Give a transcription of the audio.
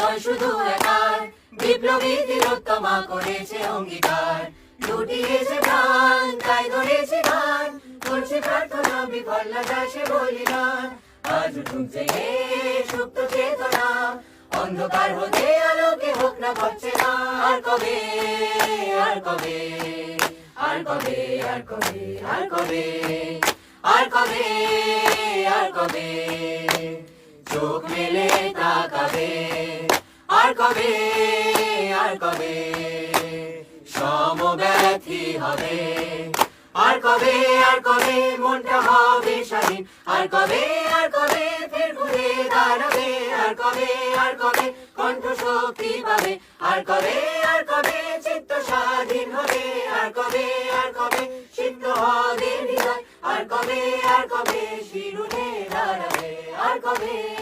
নয় শুধু একার। বিপ্লবী তিলোত্তমা করেছে অঙ্গীকার। লুটিয়েছে প্রাণ, তাই ধরেছে গান। করছে প্রার্থনা, বিফল না যায় সে বলিদান। আজ জেগে সুপ্ত চেতনা। অন্ধকার হতে আলোকে হোক না পাচ্ছে না। আর কবে আর কবে আর কবে আর কবে আর কবে আর কবে আর কবে। চোখ মেলে তাকাবে। আর কবে আর কবে? সমব্যথী হবে। আর কবে আর কবে মনটা হবে স্বাধীন? আর কবে আর কবে ফের ঘুরে দাঁড়াবে? আর কবে আর কবে কণ্ঠ শক্তি পাবে? আর কবে আর কবে চিত্ত স্বাধীন হবে? আর কবে আর কবে সিদ্ধ হবে হৃদয়? আর কবে আর কবে শিরুনে দাঁড়াবে? আর কবে